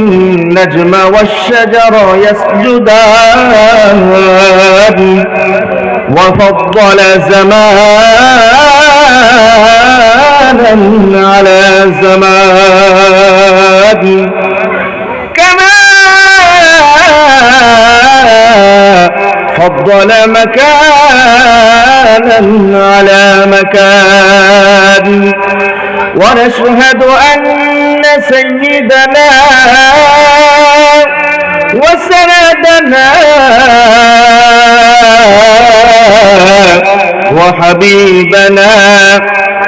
والنجم والشجر يسجدان وفضل زمانا على زمان. كما فضل مكانا على مكان. ونشهد أن سيدنا وسندنا وحبيبنا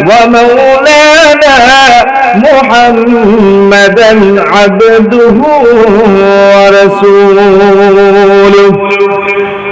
ومولانا محمدا عبده ورسوله.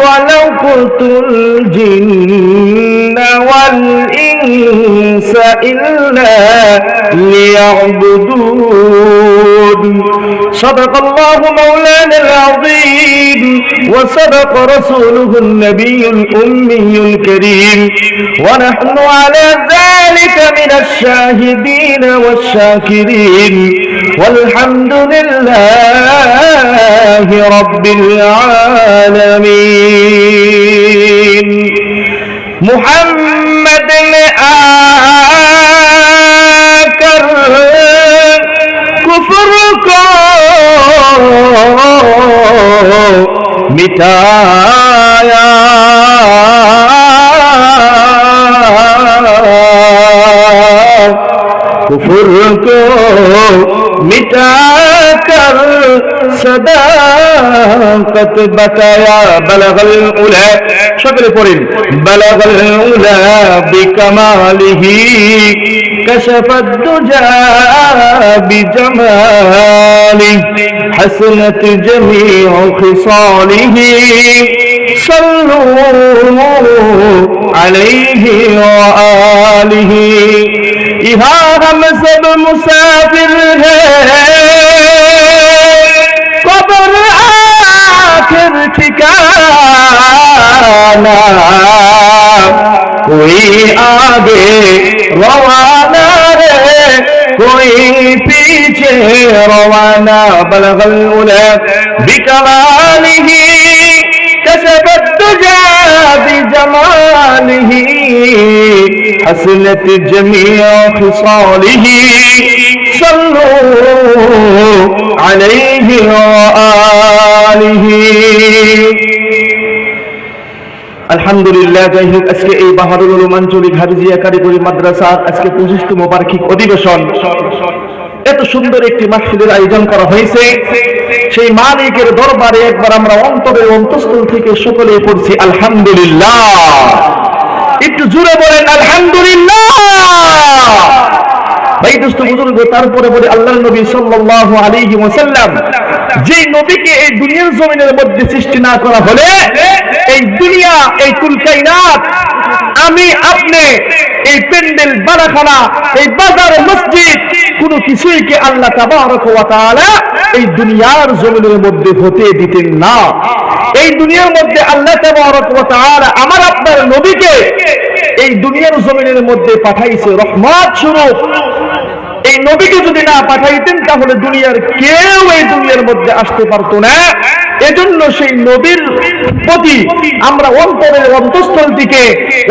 خلقت الجن والإنس إلا ليعبدون صدق الله مولانا العظيم وصدق رسوله النبي الأمي الكريم. ونحن على ذلك من الشاهدين والشاكرين. والحمد لله رب العالمين. محمد آكر كفر মিঠায়া। কুফুর কো মিঠায়া الصداقة بكايا بلغ الأولى شكل قرين بلغ الأولى بكماله كشف الدجى بجماله حسنت جميع خصاله صلوا عليه وآله إها हम सब मुसाफिर है রওয়ানা কই আগে রওয়ানা রে কই পিছে রওয়ানা বলগল উলা বিকমালিহি كسبت تجا بجماله حسنت جميع خصاله صلوا عليه وآله আলহামদুলিল্লাহ, যাই হোক, আজকে এই বাহাদুর আঞ্চলিক কারিগরি মাদ্রাসার আজকে পঁচিশতম বার্ষিক অধিবেশন। এত সুন্দর একটি আয়োজন করা হয়েছে। সেই মালিকের দরবারে একবার আমরা অন্তঃস্থল থেকে সকলে পড়ছি, আলহামদুলিল্লাহ। একটু জুড়ে বলেন, আলহামদুলিল্লাহ। তারপরে বলে আল্লাহ নবী সাল্লাল্লাহু আলাইহি ওয়াসাল্লাম যে নবীকে এই দুনিয়ার জমিনের মধ্যে সৃষ্টি না করা হলে এই দুনিয়া, এই কুল কায়নাত আমি আপনি এই প্যান্ডেল বারাখানা, এই বাজার মসজিদ, কোনো কিছুই কে আল্লাহ এই দুনিয়ার জমিনের মধ্যে হতে দিতেন না। এই দুনিয়ার মধ্যে আল্লাহ আমার আপনার নবীকে এই দুনিয়ার জমিনের মধ্যে পাঠাইছে রহমত স্বরূপ। এই নবীকে যদি না পাঠাইতেন, তাহলে দুনিয়ার কেউ এই দুনিয়ার মধ্যে আসতে পারতো না। এজন্য সেই নবীর প্রতি আমরা অন্তরের অন্তঃস্থল থেকে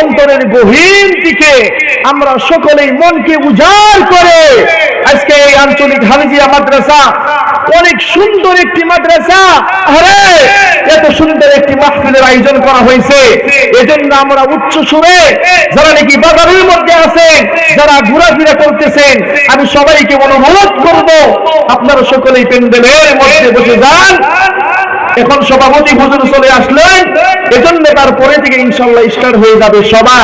অন্তরের গভীর দিকে আমরা সকলেই মনকে উজাড় করে আজকে এই আঞ্চলিক হাফিজিয়া মাদ্রাসা অনেক সুন্দর একটি মাদ্রাসা। আরে এত সুন্দর একটি মাহফিলের আয়োজন করা হয়েছে। এজন্য আমরা উচ্চ সুরে যারা নাকি বাজারের মধ্যে আছেন, যারা ঘোরাফেরা করতেছেন, আমি সবাইকে অনুরোধ করব, আপনারা সকলেই প্যান্ডেলের মধ্যে বসে যান। এখন সভাপতি হুজুর চলে আসলে এজন্য তারপরে থেকে ইনশাল্লাহ স্টার হয়ে যাবে সভা।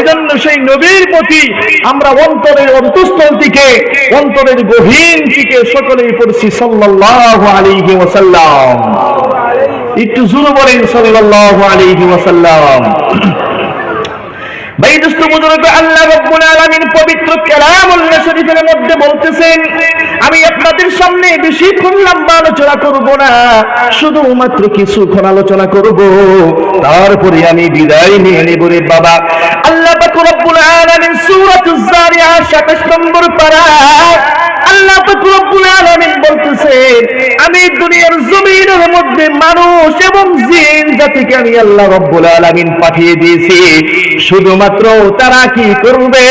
এজন্য সেই নবীর প্রতি আমরা অন্তরের অন্তঃস্থল থেকে, অন্তরের গভীর থেকে সকলেই পড়ছি সাল্লাহ আলাইহি ওসাল্লাম একটু জুরু বলেন সাল্লাহ আলিহি ওয়াসাল্লাম। আল্লাহ পবিত্র মধ্যে বলতেছেন, আমি সামনে আলোচনা করব না আলোচনা করব। তারপরে আমি বিদায় নিয়ে নেব রে বাবা। আল্লাহ পাক রব্বুল আলামিন সূরাতুজ জারিয়াত 27 নম্বর পারা আল্লাহ রব্বুল আলামিন বলতেছেন আমি দুনিয়ার জমিনের মধ্যে মানুষ এবং জিন জাতিকে আমি আল্লাহ রব্বুল আলামিন পাঠিয়ে দিয়েছি। শুধুমাত্র তারা কি করবে?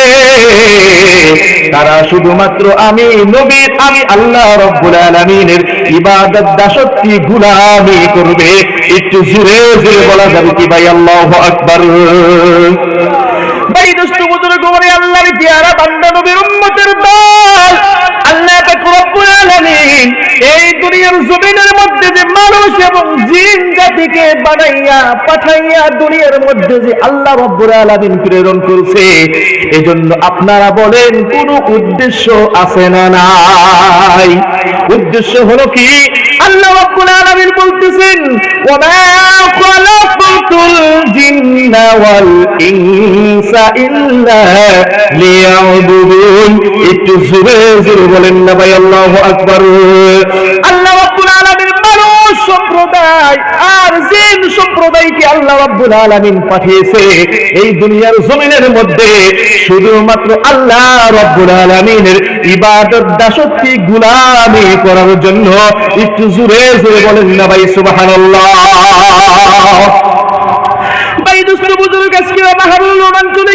তারা শুধুমাত্র আমি নবীর আমি আল্লাহ রব্বুল আলামিনের ইবাদত দাসত্ব গুলামি করবে। একটু জোরে জোরে বলা যাবে কি ভাই? আল্লাহ আকবার। ভাই দোস্ত বুজুর্গ আল্লাহর পেয়ারা বান্দা নবীর উম্মতের দল আলামিন, এই দুনিয়ার জমিনের মধ্যে যে মানুষ এবং জিন জাতিকে বানাইয়া, পাঠাইয়া দুনিয়ার মধ্যে যে আল্লাহ রব্বুল আলামিন প্রেরণ করছে, এজন্য আপনারা বলেন, কোন উদ্দেশ্য আছে না নাই? উদ্দেশ্য হলো কি? আল্লাহ রব্বুল আলামিন বলতেছেন ওয়া খালাকাতুল জিন্না ওয়াল ইনসা ইল্লা লিয়াবুদুন। একটু জোরে জোরে বলেন না ভাই, আল্লাহু আকবার। আল্লাহ রাব্বুল আলামিন মানুষ সম্প্রদায় আর জিন সম্প্রদায়কে আল্লাহ রাব্বুল আলামিন পাঠিয়েছে এই দুনিয়ার জমিনের মধ্যে। শুধুমাত্র আল্লাহ রাব্বুল আলামিনের ইবাদত দাসত্বি গুলামি করার জন্য একটু জোরে জোরে বলেন না ভাই, সুবহানাল্লাহ। ভাই, দুষ্ট বুজুর্গ, আজকে মাহরুল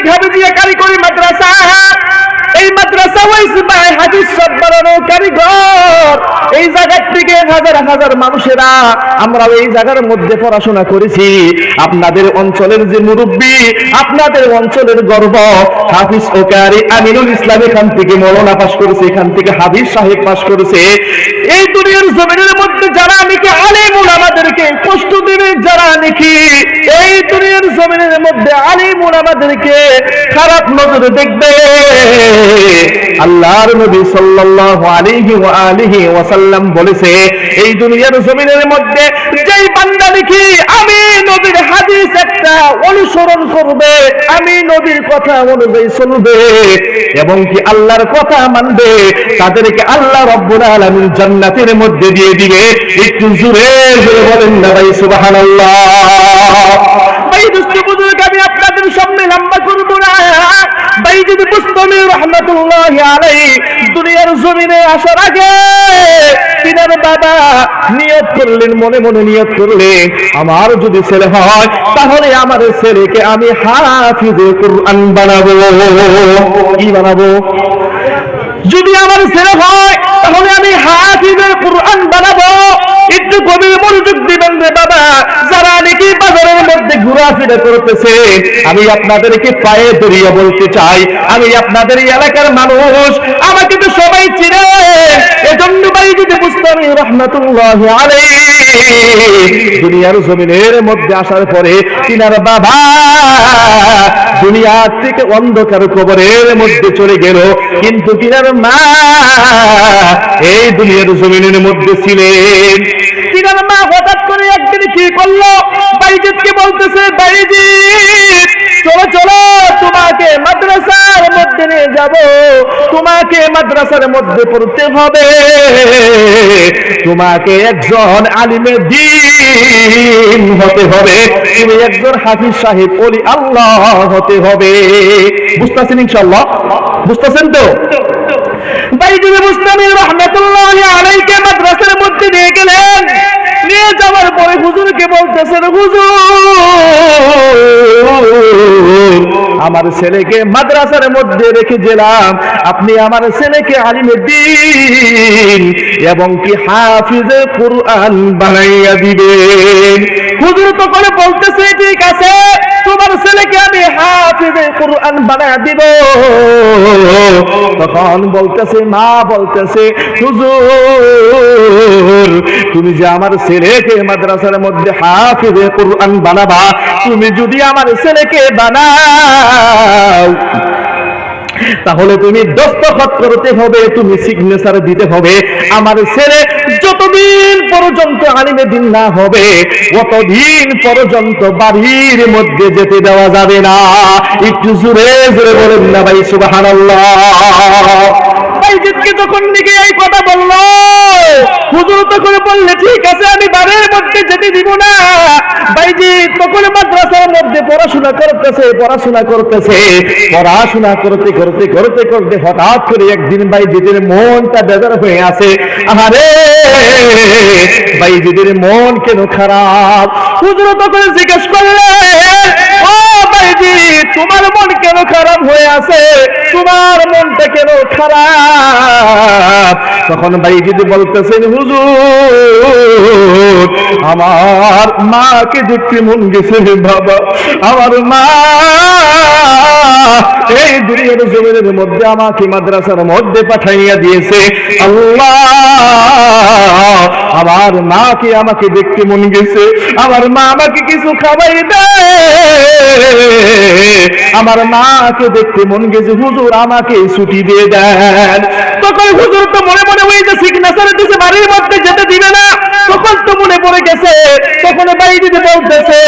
ঘাট দিয়ে কারিগরি মাদ্রাসা। এই মাদ্রাসা হয়েছে ভাই হাদিস সব বানানো কারিগর। এই জায়গার থেকে হাজার হাজার মানুষেরা, আমরা এই জায়গার মধ্যে পড়াশোনা করেছি। আপনাদের অঞ্চলের যে মুরব্বী, আপনাদের অঞ্চলের গর্ব। হাফিজ ও কারি আমিনুল ইসলাম এখান থেকে মরনা পাশ করেছে, এখান থেকে হাবিজ সাহেব পাশ করেছে। এই দুনিয়ার জমিনের মধ্যে যারা নাকি, আলিমুল আমাদেরকে কষ্ট দেবে, যারা নাকি, এই দুনিয়ার জমিনের মধ্যে আলিমুল আমাদেরকে খারাপ নজরে দেখবে। আল্লাহর নবী সাল্লাল্লাহু আলাইহি ওয়া আলিহি ওয়াসাল্লাম বলেছে, এই দুনিয়ার জমিনের মধ্যে যেই বান্দা নাকি, আমি নবীর হাদিস একটা অনুসরণ করবে, আমি নবীর কথা অনুযায়ী চলবে, এবং কি আল্লাহর কথা মানবে, তাদেরকে আল্লাহ রব্বুল আলামিন জান্নাতের মধ্যে দিয়ে দিবে। একটু জোরে জোরে বলেন না ভাই, সুবহানাল্লাহ। ভাই, দুষ্ট বুজুর্গ, আমি আপনাদের সামনে লম্বা করব না ভাই, যদি মুস্তমি রহমতুল্লাহ আলাই দুনিয়ার জমিনে আসার আগে তিনার বাবা নিয়ত করলেন, মনে মনে নিয়ত করলেন, আমার যদি ছেলে হয়, তাহলে আমার ছেলেকে আমি হাফিজে কোরআন বানাবো। কি বানাবো? যদি আমার ছেলে হয়, তাহলে আমি হাফিজের কোরআন বানাবো। একটু গভীর মনোযোগ দিবেন রে বাবা। যারা নাকি বাজারের মধ্যে ঘোরাফেরা করতেছে, আমি আপনাদেরকে পায়ে ধরিয়ে বলতে চাই, আমি আপনাদের এলাকার মানুষ, আমাকে তো সবাই চিনে। এজন্য ভাই যদি বুঝতাম রহমতুল্লাহ দুনিয়ার জমিনের মধ্যে আসার পরে তিনার বাবা দুনিয়া থেকে অন্ধকার কবরের মধ্যে চলে গেল। কিন্তু তিনার মা এই দুনিয়ার জমিনের মধ্যে ছিলেন। তিনার মা হঠাৎ করে একদিন কি করল? বাইজিৎকে বলতেছে বাইজিৎ চলো চলো, তোমাকে মাদ্রাসার মধ্যে নিয়ে যাব। তোমাকে মাদ্রাসার মধ্যে পড়তে হবে। তোমাকে একজন আলিমে দিন হতে হবে। তুমি একজন হাফিজ সাহেব, ওলি আল্লাহ হতে হবে। বুঝতেছেন ইনশাল্লাহ বুঝতেছেন তো? বাইজুল মুস্তামি রহমতুল্লাহ আলাইকে মাদ্রাসার মধ্যে নিয়ে গেলেন। নিয়ে যাওয়ার পরে হুজুরকে বলতেছেন, হুজুর আমার ছেলেকে মাদ্রাসার মধ্যে রেখে গেলাম। আপনি আমার ছেলেকে আলিমে দিন এবং কি হাফিজে কোরআন বানাইয়া দিবেন। হুজুর তো করে বলতেছে, ঠিক আছে, তোমার ছেলেকে আমি হাফিজে কোরআন বানাইয়া দিব। তখন বলতেছে, মা বলতেছে, হুজুর, তুমি যে আমার ছেলেকে মাদ্রাসার মধ্যে হাফিজে কোরআন বানাবা, তুমি যদি আমার ছেলেকে বানাও তাহলে তুমি দস্তখত করতে হবে, তুমি সিগনেচার দিতে হবে। আমার ছেলে যতদিন পর্যন্ত আলিমে দিন না হবে ততদিন পর্যন্ত বাড়ির মধ্যে যেতে দেওয়া যাবে না। একটু জোরে জোরে বলেন না ভাই বাইজিদকে যখন দিকে এই কথা বলল তখন বললে, ঠিক আছে, আমি বাড়ির মধ্যে যেতে দিব না। তখন মাদ্রাসার মধ্যে পড়াশোনা করতেছে পড়াশোনা করতেছে, পড়াশোনা করতে করতে করতে করতে হঠাৎ করে একদিন বাইজিদের মনটা বেজার হয়ে আছে। আরে বাইজিদের মন কেন খারাপ? হুজুর তখন জিজ্ঞেস করলেন ও তোমার মন কেন খারাপ হয়ে আছে? তোমার মনটা কেন খারাপ? তখন বাইজিদ বলতেছেন, হুজুর, আমার মাকে দেখতে মন গেছে বাবা। আমার মা এই দুনিয়ার জমিনের মধ্যে আমাকে মাদ্রাসার মধ্যে পাঠাইয়া দিয়েছে। আল্লাহ, আমার মাকে আমাকে দেখতে মন গেছে। আমার মা আমাকে কিছু খাওয়াই দেয়। আমার মাকে দেখতে মন গেছে, হুজুর আমাকে ছুটি দিয়ে দেন। তখন হুজুর তো মনে মনে হয়ে যে সিগনেচার দিছে, বাড়ির মধ্যে যেতে দিবে না। তখন তো মনে পড়ে গেছে, তখন বাইরে বলতেছে,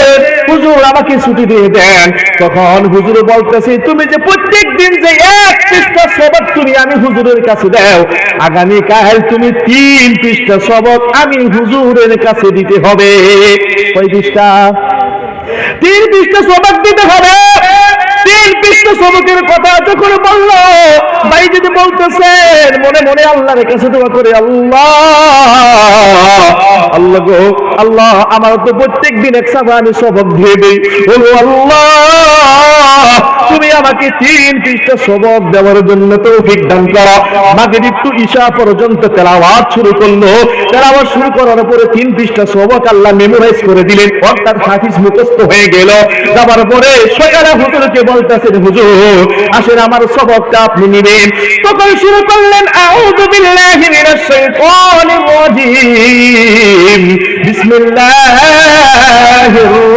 হুজুর আমাকে ছুটি দিয়ে দেন। তখন হুজুর বলতেছে, তুমি যে প্রত্যেক দিন যে এক পৃষ্ঠা সবক তুমি আমি হুজুরের কাছে দাও আগামী কাল তুমি তিন পৃষ্ঠা সবক আমি হুজুরের কাছে দিতে হবে। কয় পৃষ্ঠা তিন পৃষ্ঠা সবক দিতে হবে। তিন পৃষ্ঠা সবকের কথা যখন বলল, ভাই যদি বলতেছেন, মনে মনে আল্লাহ কাছে দোয়া করে, আল্লাহ আল্লাহ গো আল্লাহ আমার তো প্রত্যেক দিন এক আমি সবক দিয়ে দিই। বলো আল্লাহ, তুমি আমাকে তিন পৃষ্ঠা সবক দেওয়ার জন্য তৌফিক দান করো। মাগরিব একটু ঈশা পর্যন্ত তেলাওয়াত শুরু করল। তেলাওয়াত শুরু করার পরে তিন পৃষ্ঠা সবক আল্লাহ মেমোরাইজ করে দিলেন। অর্থাৎ হাফিজ মুখস্থ হয়ে গেল। যাবার পরে সকালে হুজুরকে বলতেছেন, হুজুর, আসেন আমার সবকটা আপনি নিবেন। তখন শুরু করলেন, আউযু বিল্লাহি মিনাশ শাইতানির রাজিম। বিসমিল্লাহির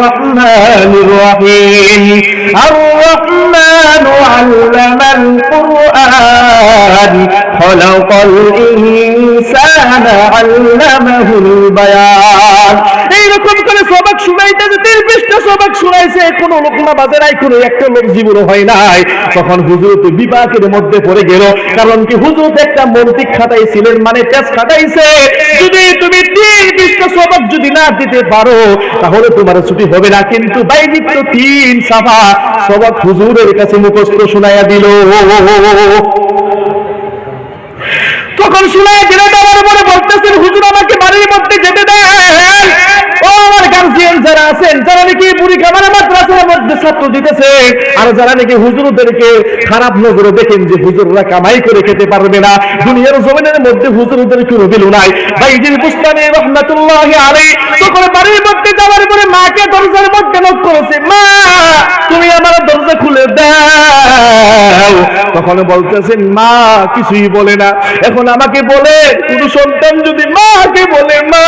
রাহমানির রাহিম আর الرحمن علم القرآن خلق الإنسان علمه البيان এইরকম করে সবাক শুনাইতেছে তিন পৃষ্ঠা সবাক শুনাইছে কোন লোক না বাজে নাই কোনো একটা লোক জীবন হয় নাই তখন হুজুর তো বিপাকের মধ্যে পড়ে গেল কারণ কি হুজুর একটা মন্ত্রিক খাটাইছিলেন মানে টেস্ট খাটাইছে যদি তুমি তিন পৃষ্ঠা সবাক যদি না দিতে পারো, তাহলে তোমার ছুটি হবে না। কিন্তু বাইজিৎ তো তিন সাফা সবার হুজুরের কাছে মুখস্থ শোনাইয়া দিল। তখন শোনায় দিলে পরে বলতেছেন হুজুর আমাকে বাড়ির মধ্যে যেতে দেয় ও আমার গার্জিয়ান যারা আছেন, যারা নাকি বুড়ি কামারে মাদ্রাসার মধ্যে ছাত্র দিতেছে, আর যারা নাকি হুজুরদেরকে খারাপ নজরে দেখেন যে হুজুররা কামাই করে খেতে পারবে না, দুনিয়ার জমিনের মধ্যে হুজুরদের কোনো বিলু নাই। বাইজির বুস্তানি রহমাতুল্লাহ আলী তখন বাড়ির মধ্যে যাওয়ার পরে মাকে দরজার মধ্যে নক করেছে, মা, তুমি আমার দরজা খুলে দাও। তখন বলতেছেন মা, কিছুই বলে না। এখন আমাকে বলে, কোন সন্তান যদি মাকে বলে, মা,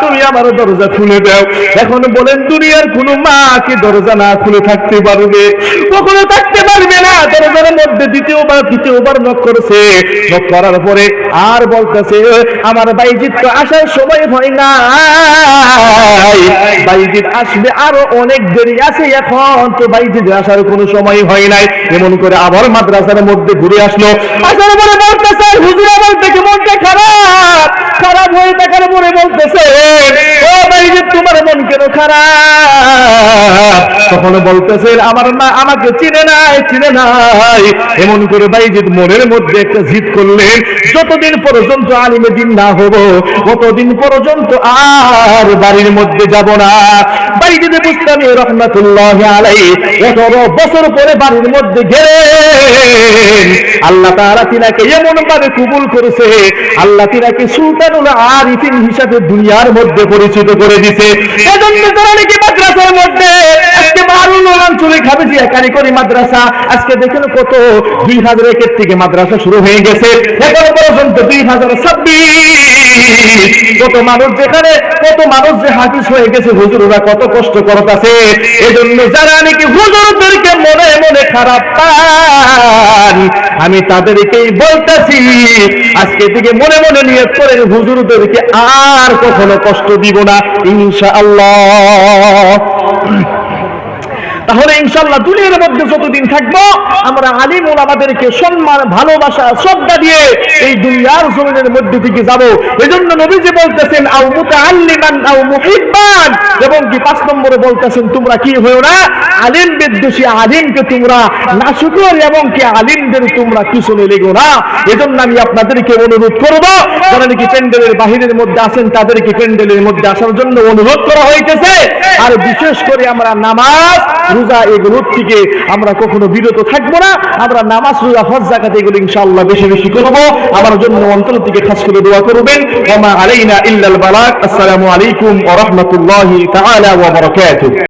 তুমি আমার দরজা খুলে দাও। এখন বলেন, দুনিয়ার কোন মা কি দরজা না খুলে থাকতে পারবে। কখনো থাকতে পারবে না। দরজার মধ্যে দ্বিতীয়বার, তৃতীয়বার নক করেছে। নক করার পরে আর বলতেছে, আমার বাইজিৎ তো আসার সময় হয় না। বাইজিৎ আসবে আরও অনেক দেরি আছে, এখন তো বাইজিৎ আসার কোনো সময় হয় নাই। এমন করে আবার মাদ্রাসার মধ্যে ঘুরে আসলো। আসার পরে বলতেছে হুজুর আমার দেখে মনটা খারাপ। খারাপ হয়ে থাকার পরে বলতেছে ও বাইজিৎ তোমার মন কেন খারাপ? তখন বলতেছে, আমার মা আমাকে চিনে নাই চিনে নাই। এমন করে বাইজিদ মনের মধ্যে একটা জিদ করলেন, যতদিন পর্যন্ত আলিমে দিন না হব, ততদিন পর্যন্ত আর বাড়ির মধ্যে যাব না। বাইজিদ বুস্তামি রহমাতুল্লাহ আলাই বছর পরে বাড়ির মধ্যে আল্লাহ তাআলা তিনাকে এমন ভাবে কবুল করেছে। আল্লাহ তিনাকে সুলতানুল আরিফিন হিসাবে দুনিয়ার মধ্যে পরিচিত করে দিছে এজন্য তারা নাকি মাদ্রাসার মধ্যে, আজকে মারুল মাদ্রাসা, আজকে দেখেন কত দুই হাজার একের থেকে মাদ্রাসা শুরু হয়ে গেছে। এখনও পর্যন্ত দুই হাজার ছাব্বিশ কত মানুষ যেখানে কত মানুষ যে হাফিজ হয়ে গেছে হুজুররা কত কষ্ট করতেছে। এজন্য যারা নাকি হুজুরদেরকে মনে মনে খারাপ পান, আমি তাদেরকেই বলতেছি, আজকে থেকে মনে মনে নিয়ত করেন, হুজুরদেরকে আর কখনো কষ্ট দিব না, ইনশাআল্লাহ। তাহলে ইনশাল্লাহ দুনিয়ার মধ্যে যতদিন থাকব, আমরা আলিম ওলামাদেরকে সম্মান, ভালোবাসা, শ্রদ্ধা দিয়ে এই দুনিয়ার জমিনের মধ্যে থেকে যাব। এজন্য নবীজি বলতেছেন, আও মুতাআল্লিমান, আও মুহিব্বান। এবং কি পাঁচ নম্বরে বলতেছেন, তোমরা কি হয়েও না? আলিম বিদ্বেষী আলিমকে তোমরা নাশুকর এবং কি আলিমদের তোমরা পিছনে লেগো না। এজন্য আমি আপনাদেরকে অনুরোধ করব, যারা নাকি প্যান্ডেলের বাহিরের মধ্যে আছেন, তাদেরকে প্যান্ডেলের মধ্যে আসার জন্য অনুরোধ করা হইতেছে। আর বিশেষ করে আমরা নামাজ রোজা এগুলোর থেকে আমরা কখনো বিরত থাকব না। আমরা নামাজ, রোজা, হজ জাকাত এগুলো ইনশাআল্লাহ বেশি বেশি করব। আমার জন্য অন্তর থেকে খাস করে দোয়া করবেন। ওমা আলাইনা ইল্লাল বালাক আসসালামু আলাইকুম ওয়া রাহমাতুল্লাহি তাআলা ওয়া বারাকাতুহু।